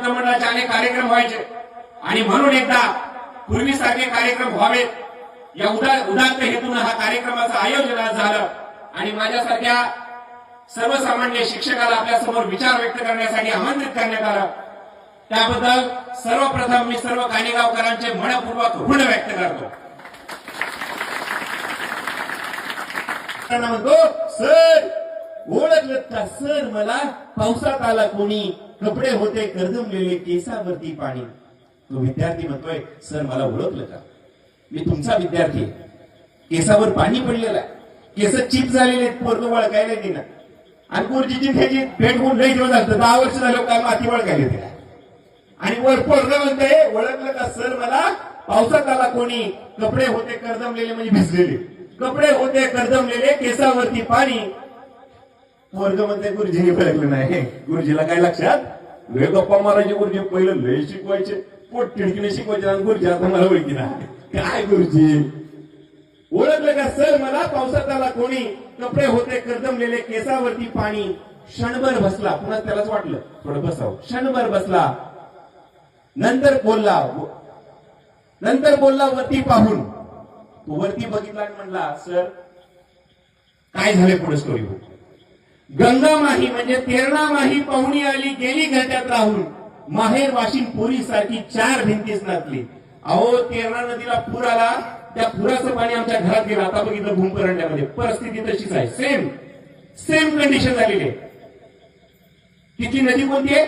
मंडळाचे अनेक कार्यक्रम व्हायचे. आणि म्हणून एकदा पूर्वीसारखे कार्यक्रम व्हावेत. या उदा उदात्त हेतून हा कार्यक्रमाचं आयोजन झालं. आणि माझ्यासारख्या सर्वसामान्य शिक्षकाला आपल्यासमोर विचार व्यक्त करण्यासाठी आमंत्रित करण्यात आलं. त्याबद्दल सर्वप्रथम मी सर्व कानेगावकरांचे मनपूर्वक ऋण व्यक्त करतो. म्हणतो सर ओळखलं का? सर मला पावसात आला कोणी? कपडे होते कर्दमलेले केसावरती पाणी. तो विद्यार्थी म्हणतोय सर मला ओळखलं का? मी तुमचा विद्यार्थी केसावर पाणी पडलेलं आहे. केस चिप झालेले आहेत पोरग वळखायला नाही ना आणि गुरुजीची त्याची भेट होऊन लई घेऊन झालं. दहा वर्ष झालं काय माती वळखायला तिला आणि वर पोरग म्हणतंय ओळखलं का सर मला? पावसात आला कोणी. कपडे होते कर्दमलेले म्हणजे भिजलेले. कपडे होते कर्दमलेले केसावरती पाणी. वर्ग म्हणते गुरुजीने फिरकले नाही. गुरुजीला काय लक्षात? लय गप्पा मारायचे गुरुजी. पहिलं लय शिकवायचे. पोट टिडकीने शिकवायचे आणि गुरुजी आता मला ओळखी ना काय गुरुजी? ओळखलं का? सर मला पावसात आला कोणी कपडे होते कर्दमलेले केसावरती पाणी. क्षणभर बसला. पुन्हा त्यालाच वाटलं. थोडं बसाव. क्षणभर बसला. नंतर बोलला. नंतर बोलला वरती पाहून. तो वरती बघितला आणि म्हणला सर काय झाले पुढे स्टोरी गंगा माही म्हणजे तेरणा माही पाहुणी आली गेली घरट्यात राहून. माहेर वाशिम पोरी सारखी चार भिंतीच नाचली अहो तेरणा नदीला पूर आला त्या पुराचं पाणी आमच्या घरात गेलं. आता बघितलं भूमपरंड्यामध्ये. परिस्थिती तशीच आहे. सेम सेम कंडिशन झालेली आहे. तिची नदी कोणती आहे?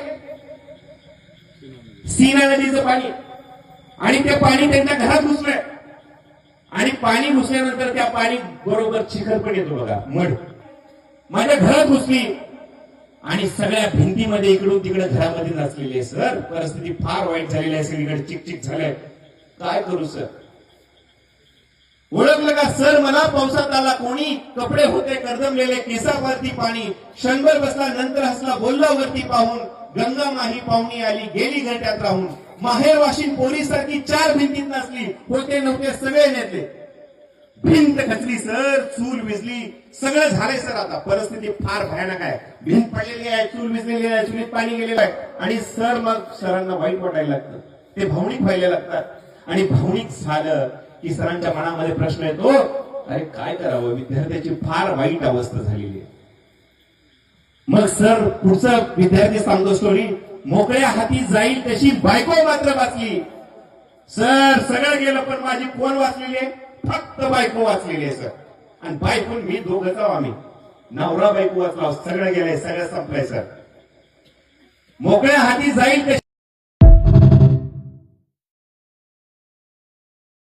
सीना नदीचं पाणी. आणि ते पाणी त्यांच्या घरात घुसलंय. आणि पाणी घुसल्यानंतर त्या पाणी बरोबर चिखल पण येतो बघा. मड. माझ्या घरात घुसली. आणि सगळ्या भिंतीमध्ये इकडून तिकडे घरामध्ये नाचलेली आहे सर. परिस्थिती फार वाईट झालेली आहे सगळीकडे चिकचिक झालंय. काय करू सर? ओळखलं का सर? मला पावसात आला कोणी? कपडे होते कर्दमलेले केसावरती पाणी. क्षणभर बसला नंतर हसला बोलला वरती पाहून. गंगा माही पाहुणी आली गेली घरट्यात राहून. माहेर वाशिन पोलीसारखी चार भिंतीत नसली होते नव्हते सगळे नेते. भिंत खचली सर. चूल विजली. सगळं झालंय सर. आता परिस्थिती फार भयानक आहे. भिंत पडलेली आहे चूल विजलेली आहे चुलीत पाणी गेलेलं आहे. आणि सर मग सरांना वाईट वाटायला लागतं. ते भावनिक व्हायला लागतात. आणि भावनिक झालं की सरांच्या मनामध्ये प्रश्न येतो अरे काय करावं? विद्यार्थ्याची फार वाईट अवस्था झालेली आहे. मग सर पुढचं विद्यार्थी सांगतो स्टोरी मोकळ्या हाती जाईल तशी बायको मात्र वाचली. सर सगळं गेलं पण माझी कोण वाचलेली आहे? फक्त बायको वाचलेली आहे सर. आणि बायको मी दोघंच आम्ही. नवरा बायको वाचला सगळं गेलंय सगळं संपलंय सर. मोकळ्या हाती जाईल